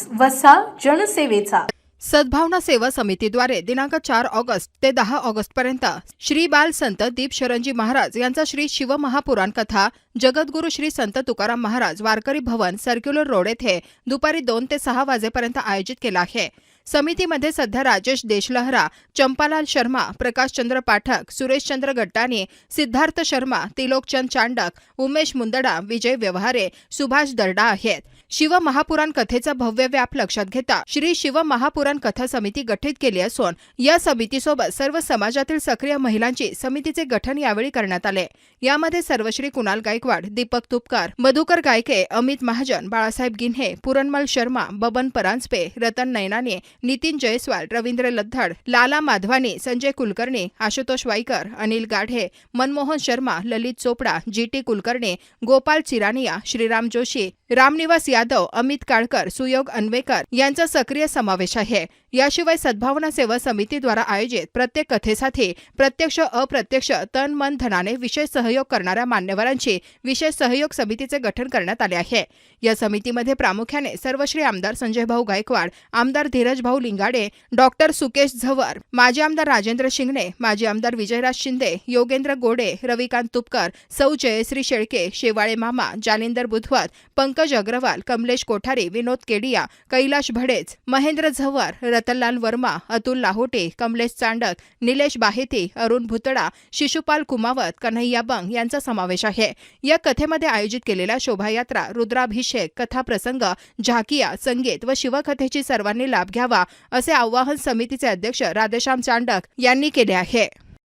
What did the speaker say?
News वसा जनसेवेचा. सद्भावना सेवा समितीद्वारे दिनांक चार ऑगस्ट ते दहा ऑगस्ट पर्यंत श्री बाल संत दीप शरणजी महाराज यांचा श्री शिवमहापुराण कथा जगद्गुरु श्री संत तुकाराम महाराज वारकरी भवन सर्क्युलर रोड येथे दुपारी दोन ते सहा वाजेपर्यंत आयोजित केला आहे. समितीमध्ये सध्या राजेश देशलहरा चंपालाल शर्मा प्रकाशचंद्र पाठक सुरेशचंद्र गट्टाने सिद्धार्थ शर्मा तिलोकचंद चांडक उमेश मुंदडा विजय व्यवहारे सुभाष दर्डा आहेत. शिव महापुराण कथेचा भव्य व्याप लक्षात घेता श्री शिव महापुराण कथा समिती गठीत केली असून या समितीसोबत सर्व समाजातील सक्रिय महिलांची समितीचे गठन यावेळी करण्यात आले. यामध्ये सर्वश्री कुणाल गायकवाड दीपक तुपकार मधुकर गायके अमित महाजन बाळासाहेब गिन्हे पुरणमल शर्मा बबन परांजपे रतन नैनाने नितीन जयस्वाल रवींद्र लद्धाड लाला माधवानी संजय कुलकर्णी आशुतोष वाईकर अनिल गाढे मनमोहन शर्मा ललित चोपडा जी टी कुलकर्णी गोपाल चिरानिया श्रीराम जोशी रामनिवास यादव अमित काळकर सुयोग अन्वेकर यांचा सक्रिय समावेश आहे. याशिवाय सद्भावना सेवा समितीद्वारा आयोजित प्रत्येक कथेसाठी प्रत्यक्ष अप्रत्यक्ष तन मन धनाने विशेष सहयोग करणाऱ्या मान्यवरांची विशेष सहयोग समितीचे गठन करण्यात आले आहे. या समितीमध्ये प्रामुख्याने सर्वश्री आमदार संजय भाऊ गायकवाड आमदार धीरज भाऊ लिंगाडे डॉक्टर सुकेश झवर माजी आमदार राजेंद्र शिंगणे माजी आमदार विजयराज शिंदे योगेंद्र गोडे रविकांत तुपकर सौ जयश्री शेळके शेवाळे मामा जालिंदर बुधवत पंकज अग्रवाल कमलेश कोठारी विनोद केडिया कैलाश भडेज महेंद्र झवर रतनलाल वर्मा अतुल लाहोटे कमलेश चांडक निलेश बाहेती अरुण भुतडा शिशुपाल कुमावत कन्हैया बंग यांचा समावेश आहे. या कथेमध्ये आयोजित केलेल्या शोभायात्रा रुद्राभिषेक कथाप्रसंग झाकिया संगीत व शिवकथेची सर्वांनी लाभ घ्यावा असे आवाहन समितीचे अध्यक्ष राधेश्याम चांडक यांनी केले आहे.